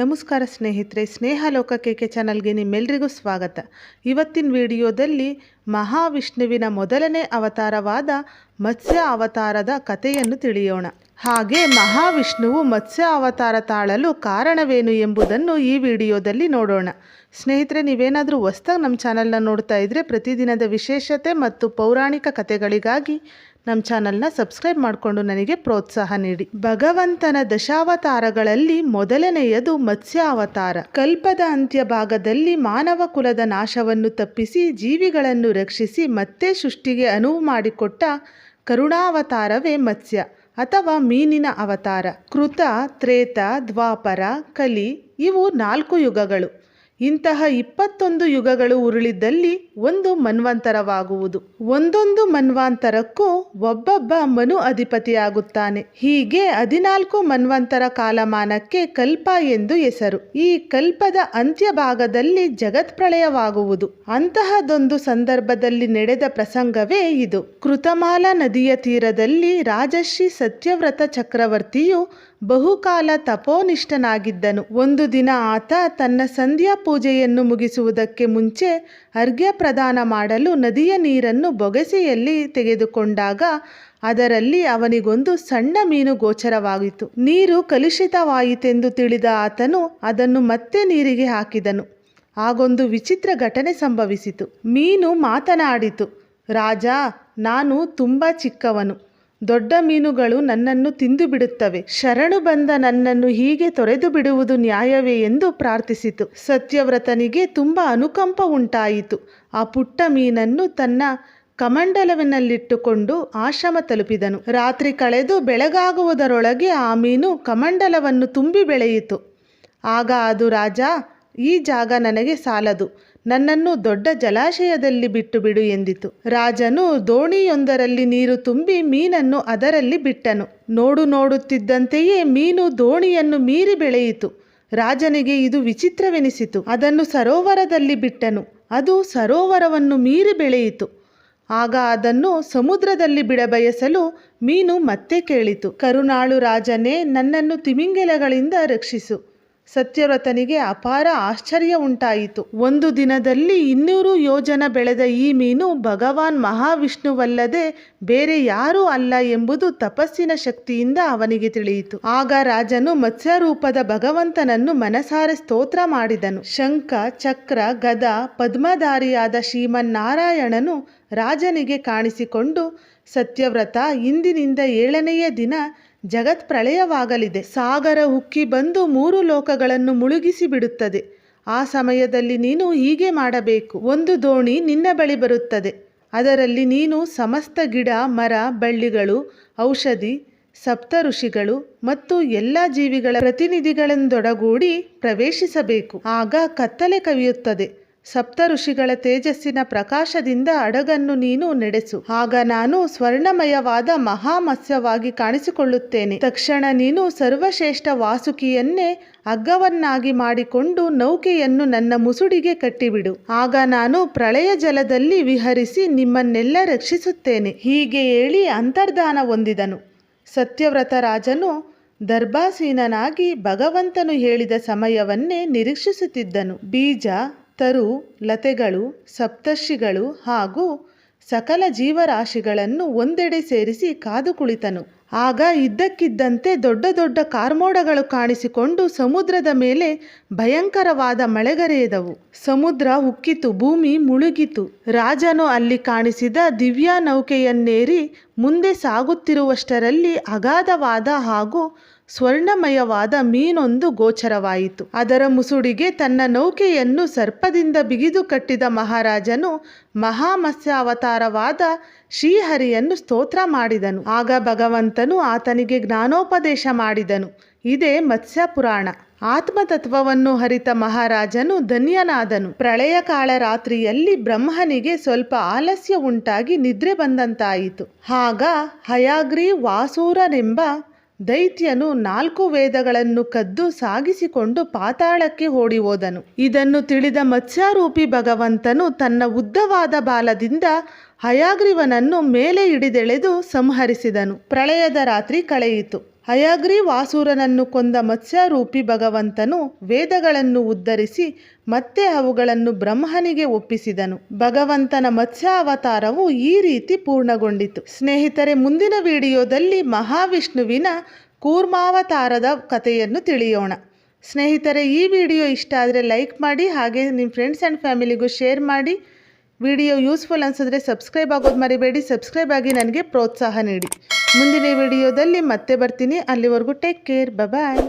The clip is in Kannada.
ನಮಸ್ಕಾರ ಸ್ನೇಹಿತರೆ ಸ್ನೇಹ ಕೆ ಚಾನಲ್ಗೆ ನಿಮ್ಮೆಲ್ರಿಗೂ ಸ್ವಾಗತ. ಇವತ್ತಿನ ವಿಡಿಯೋದಲ್ಲಿ ಮಹಾವಿಷ್ಣುವಿನ ಮೊದಲನೇ ಅವತಾರವಾದ ಮತ್ಸ್ಯ ಅವತಾರದ ಕಥೆಯನ್ನು ತಿಳಿಯೋಣ. ಹಾಗೆ ಮಹಾವಿಷ್ಣುವು ಮತ್ಸ್ಯ ಅವತಾರ ತಾಳಲು ಕಾರಣವೇನು ಎಂಬುದನ್ನು ಈ ವಿಡಿಯೋದಲ್ಲಿ ನೋಡೋಣ. ಸ್ನೇಹಿತರೆ, ನೀವೇನಾದರೂ ಹೊಸ್ದಾಗಿ ನಮ್ಮ ಚಾನಲ್ನ ನೋಡ್ತಾ ಇದ್ದರೆ ಪ್ರತಿದಿನದ ವಿಶೇಷತೆ ಮತ್ತು ಪೌರಾಣಿಕ ಕಥೆಗಳಿಗಾಗಿ ನಮ್ಮ ಚಾನಲ್ನ ಸಬ್ಸ್ಕ್ರೈಬ್ ಮಾಡಿಕೊಂಡು ನನಗೆ ಪ್ರೋತ್ಸಾಹ ನೀಡಿ. ಭಗವಂತನ ದಶಾವತಾರಗಳಲ್ಲಿ ಮೊದಲನೆಯದು ಮತ್ಸ್ಯ ಅವತಾರ ಕಲ್ಪದ ಅಂತ್ಯ ಭಾಗದಲ್ಲಿ ಮಾನವ ಕುಲದ ನಾಶವನ್ನು ತಪ್ಪಿಸಿ ಜೀವಿಗಳನ್ನು ರಕ್ಷಿಸಿ ಮತ್ತೆ ಸೃಷ್ಟಿಗೆ ಅನುವು ಮಾಡಿಕೊಟ್ಟ ಕರುಣಾವತಾರವೇ ಮತ್ಸ್ಯ ಅಥವಾ ಮೀನಿನ ಅವತಾರ. ಕೃತ, ತ್ರೇತ, ದ್ವಾಪರ, ಕಲಿ ಇವು ನಾಲ್ಕು ಯುಗಗಳು. ಇಂತಹ ಇಪ್ಪತ್ತೊಂದು ಯುಗಗಳು ಉರುಳಿದ್ದಲ್ಲಿ ಒಂದು ಮನ್ವಂತರವಾಗುವುದು. ಒಂದೊಂದು ಮನ್ವಾಂತರಕ್ಕೂ ಒಬ್ಬೊಬ್ಬ ಮನು ಅಧಿಪತಿಯಾಗುತ್ತಾನೆ. ಹೀಗೆ ಹದಿನಾಲ್ಕು ಮನ್ವಂತರ ಕಾಲಮಾನಕ್ಕೆ ಕಲ್ಪ ಎಂದು ಹೆಸರು. ಈ ಕಲ್ಪದ ಅಂತ್ಯ ಭಾಗದಲ್ಲಿ ಜಗತ್ಪ್ರಳಯವಾಗುವುದು ಅಂತಹದೊಂದು ಸಂದರ್ಭದಲ್ಲಿ ನಡೆದ ಪ್ರಸಂಗವೇ ಇದು. ಕೃತಮಾಲ ನದಿಯ ತೀರದಲ್ಲಿ ರಾಜಶ್ರೀ ಸತ್ಯವ್ರತ ಚಕ್ರವರ್ತಿಯು ಬಹುಕಾಲ ತಪೋನಿಷ್ಠನಾಗಿದ್ದನು. ಒಂದು ದಿನ ಆತ ತನ್ನ ಸಂಧ್ಯಾ ಪೂಜೆಯನ್ನು ಮುಗಿಸುವುದಕ್ಕೆ ಮುಂಚೆ ಅರ್ಘ್ಯ ಪ್ರದಾನ ಮಾಡಲು ನದಿಯ ನೀರನ್ನು ಬೊಗಸೆಯಲ್ಲಿ ತೆಗೆದುಕೊಂಡಾಗ ಅದರಲ್ಲಿ ಅವನಿಗೊಂದು ಸಣ್ಣ ಮೀನು ಗೋಚರವಾಯಿತು ನೀರು ಕಲುಷಿತವಾಯಿತೆಂದು ತಿಳಿದ ಆತನು ಅದನ್ನು ಮತ್ತೆ ನೀರಿಗೆ ಹಾಕಿದನು. ಆಗೊಂದು ವಿಚಿತ್ರ ಘಟನೆ ಸಂಭವಿಸಿತು. ಮೀನು ಮಾತನಾಡಿತು, ರಾಜ, ನಾನು ತುಂಬ ಚಿಕ್ಕವನು. ದೊಡ್ಡ ಮೀನುಗಳು ನನ್ನನ್ನು ತಿಂದು ಬಿಡುತ್ತವೆ ಶರಣು ಬಂದ ನನ್ನನ್ನು ಹೀಗೆ ತೊರೆದು ಬಿಡುವುದು ನ್ಯಾಯವೇ ಎಂದು ಪ್ರಾರ್ಥಿಸಿತು. ಸತ್ಯವ್ರತನಿಗೆ ತುಂಬ ಅನುಕಂಪ ಉಂಟಾಯಿತು. ಆ ಪುಟ್ಟ ಮೀನನ್ನು ತನ್ನ ಕಮಂಡಲವಿನಲ್ಲಿಟ್ಟುಕೊಂಡು ಆಶ್ರಮ ತಲುಪಿದನು. ರಾತ್ರಿ ಕಳೆದು ಬೆಳಗಾಗುವುದರೊಳಗೆ ಆ ಮೀನು ಕಮಂಡಲವನ್ನು ತುಂಬಿ ಬೆಳೆಯಿತು. ಆಗ ಅದು, ರಾಜ, ಈ ಜಾಗ ನನಗೆ ಸಾಲದು. ನನ್ನನ್ನು ದೊಡ್ಡ ಜಲಾಶಯದಲ್ಲಿ ಬಿಟ್ಟು ಬಿಡು ಎಂದಿತು. ರಾಜನು ದೋಣಿಯೊಂದರಲ್ಲಿ ನೀರು ತುಂಬಿ ಮೀನನ್ನು ಅದರಲ್ಲಿ ಬಿಟ್ಟನು. ನೋಡು ನೋಡುತ್ತಿದ್ದಂತೆಯೇ ಮೀನು ದೋಣಿಯನ್ನು ಮೀರಿ ಬೆಳೆಯಿತು. ರಾಜನಿಗೆ ಇದು ವಿಚಿತ್ರವೆನಿಸಿತು. ಅದನ್ನು ಸರೋವರದಲ್ಲಿ ಬಿಟ್ಟನು. ಅದು ಸರೋವರವನ್ನು ಮೀರಿ ಬೆಳೆಯಿತು. ಆಗ ಅದನ್ನು ಸಮುದ್ರದಲ್ಲಿ ಬಿಡಬಯಸಲು ಮೀನು ಮತ್ತೆ ಕೇಳಿತು. ಕರುನಾಳು ರಾಜನೇ, ನನ್ನನ್ನು ತಿಮಿಂಗಿಲಗಳಿಂದ ರಕ್ಷಿಸು. ಸತ್ಯವ್ರತನಿಗೆ ಅಪಾರ ಆಶ್ಚರ್ಯ ಉಂಟಾಯಿತು. ಒಂದು ದಿನದಲ್ಲಿ ಇನ್ನೂರು ಯೋಜನ ಬೆಳೆದ ಈ ಮೀನು ಭಗವಾನ್ ಮಹಾವಿಷ್ಣುವಲ್ಲದೆ ಬೇರೆ ಯಾರೂ ಅಲ್ಲ ಎಂಬುದು ತಪಸ್ಸಿನ ಶಕ್ತಿಯಿಂದ ಅವನಿಗೆ ತಿಳಿಯಿತು. ಆಗ ರಾಜನು ಮತ್ಸ್ಯರೂಪದ ಭಗವಂತನನ್ನು ಮನಸಾರೆ ಸ್ತೋತ್ರ ಮಾಡಿದನು. ಶಂಖ, ಚಕ್ರ, ಗದ, ಪದ್ಮಧಾರಿಯಾದ ಶ್ರೀಮನ್ನಾರಾಯಣನು ರಾಜನಿಗೆ ಕಾಣಿಸಿಕೊಂಡು, ಸತ್ಯವ್ರತ ಇಂದಿನಿಂದ ಏಳನೆಯ ದಿನ ಜಗತ್ ಪ್ರಳಯವಾಗಲಿದೆ. ಸಾಗರ ಉಕ್ಕಿ ಬಂದು ಮೂರು ಲೋಕಗಳನ್ನು ಮುಳುಗಿಸಿ ಬಿಡುತ್ತದೆ ಆ ಸಮಯದಲ್ಲಿ ನೀನು ಹೀಗೆ ಮಾಡಬೇಕು. ಒಂದು ದೋಣಿ ನಿನ್ನ ಬಳಿ ಬರುತ್ತದೆ. ಅದರಲ್ಲಿ ನೀನು ಸಮಸ್ತ ಗಿಡ, ಮರ, ಬಳ್ಳಿಗಳು, ಔಷಧಿ ಸಪ್ತ ಋಷಿಗಳು ಮತ್ತು ಎಲ್ಲ ಜೀವಿಗಳ ಪ್ರತಿನಿಧಿಗಳನ್ನೊಡಗೂಡಿ ಪ್ರವೇಶಿಸಬೇಕು. ಆಗ ಕತ್ತಲೆ ಕವಿಯುತ್ತದೆ. ಸಪ್ತ ಋಷಿಗಳ ತೇಜಸ್ಸಿನ ಪ್ರಕಾಶದಿಂದ ಹಡಗನ್ನು ನೀನು ನಡೆಸು. ಆಗ ನಾನು ಸ್ವರ್ಣಮಯವಾದ ಮಹಾಮತ್ಸ್ಯವಾಗಿ ಕಾಣಿಸಿಕೊಳ್ಳುತ್ತೇನೆ. ತಕ್ಷಣ ನೀನು ಸರ್ವಶ್ರೇಷ್ಠ ವಾಸುಕಿಯನ್ನೇ ಅಗ್ಗವನ್ನಾಗಿ ಮಾಡಿಕೊಂಡು ನೌಕೆಯನ್ನು ನನ್ನ ಮುಸುಡಿಗೆ ಕಟ್ಟಿಬಿಡು. ಆಗ ನಾನು ಪ್ರಳಯ ಜಲದಲ್ಲಿ ವಿಹರಿಸಿ ನಿಮ್ಮನ್ನೆಲ್ಲ ರಕ್ಷಿಸುತ್ತೇನೆ. ಹೀಗೆ ಹೇಳಿ ಅಂತರ್ಧಾನ ಹೊಂದಿದನು. ಸತ್ಯವ್ರತ ರಾಜನು ದರ್ಭಾಸೀನನಾಗಿ ಭಗವಂತನು ಹೇಳಿದ ಸಮಯವನ್ನೇ ನಿರೀಕ್ಷಿಸುತ್ತಿದ್ದನು. ಬೀಜ ತರು ಲತೆಗಳು, ಸಪ್ತರ್ಷಿಗಳು ಹಾಗೂ ಸಕಲ ಜೀವರಾಶಿಗಳನ್ನು ಒಂದೆಡೆ ಸೇರಿಸಿ ಕಾದು ಕುಳಿತನು. ಆಗ ಇದ್ದಕ್ಕಿದ್ದಂತೆ ದೊಡ್ಡ ದೊಡ್ಡ ಕಾರ್ಮೋಡಗಳು ಕಾಣಿಸಿಕೊಂಡು ಸಮುದ್ರದ ಮೇಲೆ ಭಯಂಕರವಾದ ಮಳೆಗರೆಯದವು. ಸಮುದ್ರ ಉಕ್ಕಿತು, ಭೂಮಿ ಮುಳುಗಿತು. ರಾಜನು ಅಲ್ಲಿ ಕಾಣಿಸಿದ ದಿವ್ಯ ನೌಕೆಯನ್ನೇರಿ ಮುಂದೆ ಸಾಗುತ್ತಿರುವಷ್ಟರಲ್ಲಿ ಅಗಾಧವಾದ ಹಾಗೂ ಸ್ವರ್ಣಮಯವಾದ ಮೀನೊಂದು ಗೋಚರವಾಯಿತು. ಅದರ ಮುಸುಡಿಗೆ ತನ್ನ ನೌಕೆಯನ್ನು ಸರ್ಪದಿಂದ ಬಿಗಿದು ಕಟ್ಟಿದ ಮಹಾರಾಜನು ಮಹಾಮತ್ಸ್ಯಾವತಾರವಾದ ಶ್ರೀಹರಿಯನ್ನು ಸ್ತೋತ್ರ ಮಾಡಿದನು. ಆಗ ಭಗವಂತನು ಆತನಿಗೆ ಜ್ಞಾನೋಪದೇಶ ಮಾಡಿದನು. ಇದೇ ಮತ್ಸ್ಯ ಪುರಾಣ ಆತ್ಮತತ್ವವನ್ನು ಹರಿತ ಮಹಾರಾಜನು ಧನ್ಯನಾದನು. ಪ್ರಳಯ ಕಾಳ ರಾತ್ರಿಯಲ್ಲಿ ಬ್ರಹ್ಮನಿಗೆ ಸ್ವಲ್ಪ ಆಲಸ್ಯ ಉಂಟಾಗಿ ನಿದ್ರೆ ಬಂದಂತಾಯಿತು. ಆಗ ಹಯಾಗ್ರಿ ವಾಸೂರನೆಂಬ ದೈತ್ಯನು ನಾಲ್ಕು ವೇದಗಳನ್ನು ಕದ್ದು ಸಾಗಿಸಿಕೊಂಡು ಪಾತಾಳಕ್ಕೆ ಓಡಿ ಹೋದನು. ಇದನ್ನು ತಿಳಿದ ಮತ್ಸ್ಯಾರೂಪಿ ಭಗವಂತನು ತನ್ನ ಉದ್ದವಾದ ಬಾಲದಿಂದ ಹಯಾಗ್ರೀವನನ್ನು ಮೇಲೆ ಹಿಡಿದೆಳೆದು ಸಂಹರಿಸಿದನು. ಪ್ರಳಯದ ರಾತ್ರಿ ಕಳೆಯಿತು. ಹಯಗ್ರಿ ವಾಸುರನನ್ನು ಕೊಂದ ಮತ್ಸ್ಯರೂಪಿ ಭಗವಂತನು ವೇದಗಳನ್ನು ಉದ್ಧರಿಸಿ ಮತ್ತೆ ಅವುಗಳನ್ನು ಬ್ರಹ್ಮನಿಗೆ ಒಪ್ಪಿಸಿದನು. ಭಗವಂತನ ಮತ್ಸ್ಯಾವತಾರವು ಈ ರೀತಿ ಪೂರ್ಣಗೊಂಡಿತು. ಸ್ನೇಹಿತರೆ, ಮುಂದಿನ ವಿಡಿಯೋದಲ್ಲಿ ಮಹಾವಿಷ್ಣುವಿನ ಕೂರ್ಮಾವತಾರದ ಕಥೆಯನ್ನು ತಿಳಿಯೋಣ. ಸ್ನೇಹಿತರೆ, ಈ ವಿಡಿಯೋ ಇಷ್ಟ ಆದರೆ ಲೈಕ್ ಮಾಡಿ, ಹಾಗೆ ನಿಮ್ಮ ಫ್ರೆಂಡ್ಸ್ ಆ್ಯಂಡ್ ಫ್ಯಾಮಿಲಿಗೂ ಶೇರ್ ಮಾಡಿ. ವಿಡಿಯೋ ಯೂಸ್ಫುಲ್ ಅನಿಸಿದ್ರೆ ಸಬ್ಸ್ಕ್ರೈಬ್ ಆಗೋದು ಮರಿಬೇಡಿ. ಸಬ್ಸ್ಕ್ರೈಬ್ ಆಗಿ ನನಗೆ ಪ್ರೋತ್ಸಾಹ ನೀಡಿ. ಮುಂದಿನ ವಿಡಿಯೋದಲ್ಲಿ ಮತ್ತೆ ಬರ್ತೀನಿ. ಅಲ್ಲಿವರೆಗೂ ಟೇಕ್ ಕೇರ್ ಬಾಯ್